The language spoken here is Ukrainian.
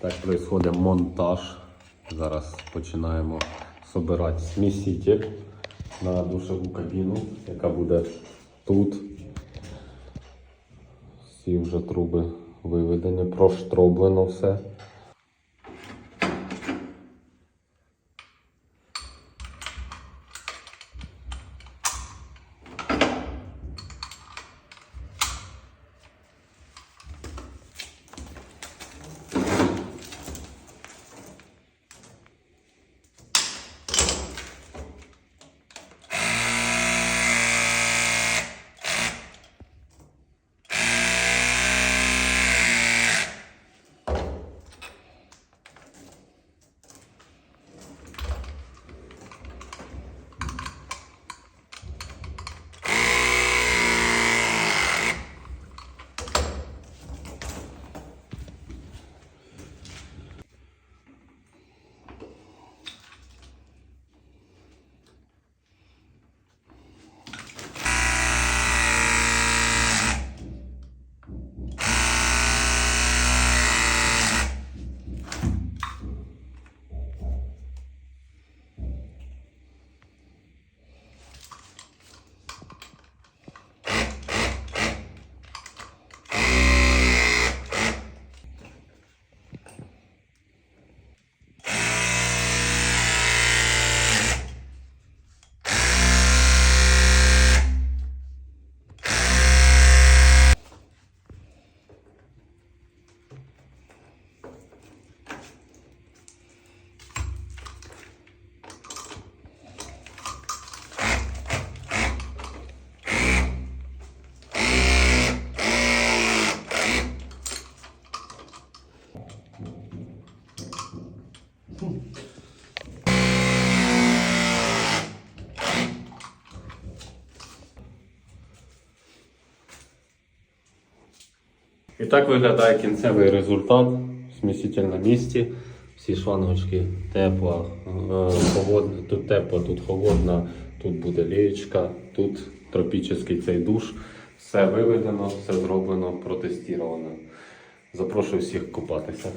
Так відбувається монтаж. Зараз починаємо збирати сміситель на душову кабіну, яка буде тут. Всі вже труби виведені, проштроблено все. І так виглядає кінцевий результат. Сміситель на місці. Всі шлангочки тепла, е, холодна, тут тепла, тут холодна, тут буде лієчка, тут тропічний цей душ. Все виведено, все зроблено, протестовано. Запрошую всіх купатися.